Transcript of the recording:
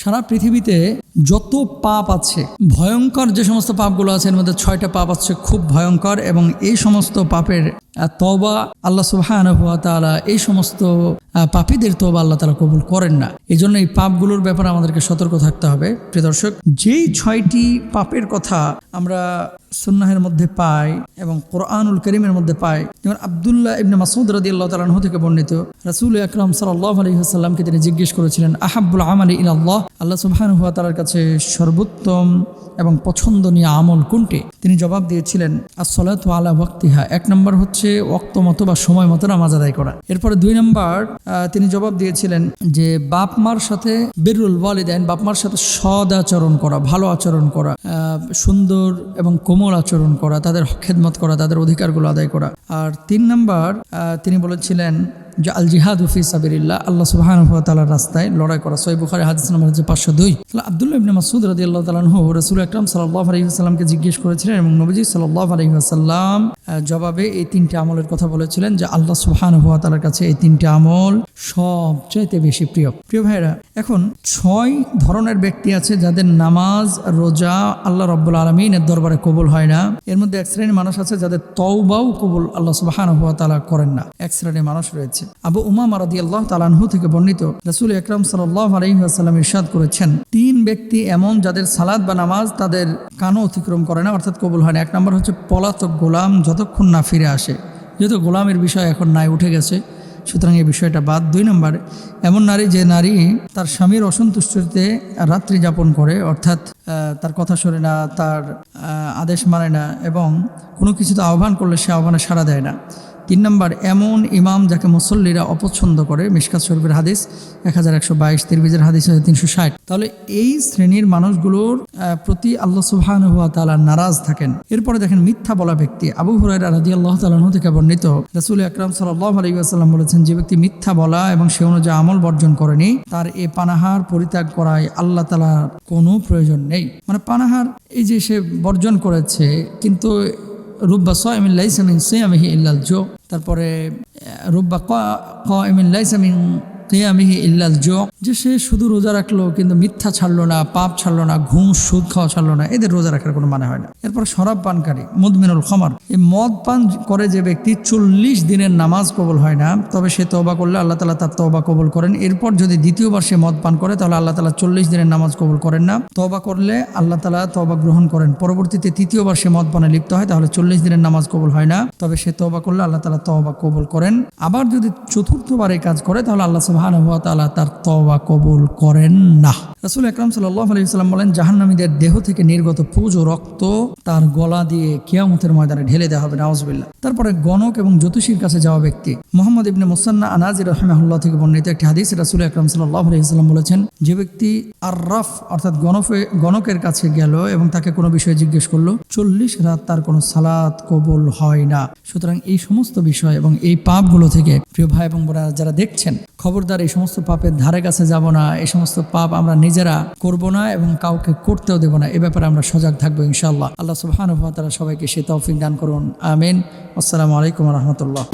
সারা পৃথিবীতে যত পাপ আছে, ভয়ঙ্কর যে সমস্ত পাপগুলো আছে, এর মধ্যে ছয়টা পাপ আছে, খুব ভয়ঙ্কর এবং এই সমস্ত পাপের তওবা আল্লাহ ওয়া এই সমস্ত পাপীদের তওবা আল্লাহ তাআলা কবুল করেন না। এই জন্য এই পাপগুলোর ব্যাপারে আমাদেরকে সতর্ক থাকতে হবে। প্রিয় দর্শক, যেই ছয়টি পাপের কথা আমরা সুন্নাহের মধ্যে পাই এবং কোরআনুল করিমের মধ্যে পাই, যেমন আবদুল্লাহ ইবনে মাসুদ রাদি আল্লাহ তালাহ থেকে বর্ণিত, রাসুল আকরাম সাল্লাহ আলহিহাসাল্লামকে তিনি জিজ্ঞেস করেছিলেন আহাবুল আমালি ইল্লাহ আল্লাহ? সুবহান হুয়া তালার কাছে সর্বোত্তম এবং পছন্দনীয় আমল কোনটি? তিনি জবাব দিয়েছিলেন আসলাত আলা ওয়াক্তিহা। এক নম্বর হচ্ছে ওক্ত মতো বা সময় মতো নামাজ আদায় করা। এরপরে দুই নম্বর তিনি জবাব দিয়েছিলেন যে বাপ মার সাথে বেরুল ওয়ালিদাইন, বাপ মার সাথে সদ আচরণ করা, ভালো আচরণ করা সুন্দর এবং কোমল আচরণ করা, তাদের খেদমত করা, তাদের অধিকারগুলো আদায় করা। আর তিন নম্বর তিনি বলেছিলেন যে আল জিহাদ হুফি সাবিরিল্লাহ আল্লাহ সুবহান তালার রাস্তায় লড়াই করা। সই বুখারি, হাদিস নাম্বার হচ্ছে পাঁচশো দুই। তাহলে আব্দুল্লাহ ইবনে মাসুদ রাদি আল্লাহ তালাহ রসুল আকরাম সাল্লাহ আলহিহাস্লামকে জিজ্ঞেস করেছিলেন এবং নবীজি সাল্লাহ আলহিহাসাল্লাম জবাবে এই তিনটি আমলের কথা বলেছিলেন যে আল্লাহ সুবহান হুয়া তালার কাছে এই তিনটি আমল সবচাইতে বেশি প্রিয়। প্রিয় ভাইরা এখন ছয় ধরনের ব্যক্তি আছে যাদের নামাজ, রোজা আল্লাহ রব্বুল আলমিনের দরবারে কবুল হয় না। এর মধ্যে এক শ্রেণির মানুষ আছে যাদের তওবাও কবুল আল্লাহ সুবাহান হুয়া তালা করেন না। এক শ্রেণির মানুষ রয়েছে। আবু উমা রাদি আল্লাহ তালানহু থেকে বর্ণিত রসুল আকরাম সাল্লাহ আলহিহাসাল্লাম ইরশাদ করেছেন, তিন ব্যক্তি এমন যাদের সালাদ বা নামাজ তাদের কানও অতিক্রম করে না, অর্থাৎ কবুল হয় না। এক নম্বর হচ্ছে পলাতক গোলাম যতক্ষণ না ফিরে আসে, যেহেতু গোলামের বিষয় এখন নাই, উঠে গেছে, সুতরাং এই বিষয়টা বাদ। দুই নম্বর, এমন নারী যে নারী তার স্বামীর অসন্তুষ্টিতে রাত্রি যাপন করে, অর্থাৎ তার কথা শোনে না, তার আদেশ মানে না, এবং কোনো কিছুতে আহ্বান করলে সে আহ্বানে সাড়া দেয় না। তিন নম্বর, এমন ইমাম যাকে মুসল্লিরা অপছন্দ করে, মিশকাত শরীফের হাদিস এক হাজার একশো বাইশ তিরবিজের হাদিস হচ্ছে তিনশো ষাট। তাহলে এই শ্রেণির মানুষগুলোর প্রতি আল্লাহ সুবহান হুয়া তালা নারাজ থাকেন। এরপরে দেখেন মিথ্যা বলা ব্যক্তি। আবু হুরাইরা রাজি আল্লাহ তালাহ থেকে বর্ণিত, রাসুল আকরাম সাল্লাহ আলী আসাল্লাম বলেছেন, যে ব্যক্তি মিথ্যা বলা এবং সে অনুযায়ী আমল বর্জন করেনি, তার এ পানাহার পরিত্যাগ করায় আল্লাহ তালার কোনো প্রয়োজন নেই। মানে পানাহার, এই যে সে বর্জন করেছে, কিন্তু রুব্বা সাইমিন লাইসা মিন সিয়ামিহি ইল্লাল জো তারপরে আহ, রুব্বা কাইমিন লাইসা মিন কিয়ামিহি ইল্লাল জো যে সে শুধু রোজা রাখল, কিন্তু মিথ্যা ছাড়লো না, পাপ ছাড়লো না, ঘুম, সুদ খাওয়া ছাড়লো না, এদের রোজা রাখার কোনো মানে হয় না। এরপর শরাব পানকারী, মুদমিনুল খমর এই মদ পান করে যে ব্যক্তি চল্লিশ দিনের নামাজ কবল হয় না, তবে সে তওবা করলে আল্লাহ তালা তার তওবা কবল করেন। এরপর যদি দ্বিতীয়বার সে মদ পান করে, তাহলে আল্লাহ তালা চল্লিশ দিনের নামাজ কবল করেন না। তওবা করলে আল্লাহ তালা তওবা গ্রহণ করেন। পরবর্তীতে তৃতীয়বার সে মদ পানে লিপ্ত হয়, তাহলে চল্লিশ দিনের নামাজ কবল হয় না। তবে সে তওবা করলে আল্লাহ তালা তবা কবল করেন। আবার যদি চতুর্থবার এই কাজ করে, তাহলে আল্লাহ সুবহান তার তওবা কবুল করেন না। রাসূল আকরাম সাল্লাল্লাহু আলাইহি সাল্লাম বলেন, জাহান্নামীদের দেহ থেকে নির্গত পুজ ও রক্ত তার গলা দিয়ে কিয়ামতের ময়দানে ঢেলে দেওয়া হবে নাউজুবিল্লাহ তারপরে গণক এবং জ্যোতিষীর কাছে যাওয়া ব্যক্তি মোহাম্মদ ইবনে মুসান্না আনাজির রহমাহুল্লাহ থেকে বর্ণিত একটি হাদিস রাসূল আকরাম সাল্লাল্লাহু আলাইহি সাল্লাম বলেছেন, যে ব্যক্তি আররাফ অর্থাৎ গণফে, গণকের কাছে গেল এবং তাকে কোনো বিষয়ে জিজ্ঞেস করল, চল্লিশ রাত তার কোনো সালাত কবুল হয় না। সুতরাং এই সমস্ত বিষয় এবং এই পাপগুলো থেকে প্রিয় ভাই এবং বোনেরা যারা দেখছেন খবরদার, এই সমস্ত পাপের ধারে কাছে যাব না, এই সমস্ত পাপ আমরা নিজেরা করব না এবং কাউকে করতেও দেব না। এ ব্যাপারে আমরা সজাগ থাকব ইনশাল্লাহ আল্লাহ সুবাহানুভাতারা সবাইকে সে তৌফিক দান করুন। আমিন। আসসালামু আলাইকুম রহমতুল্লাহ।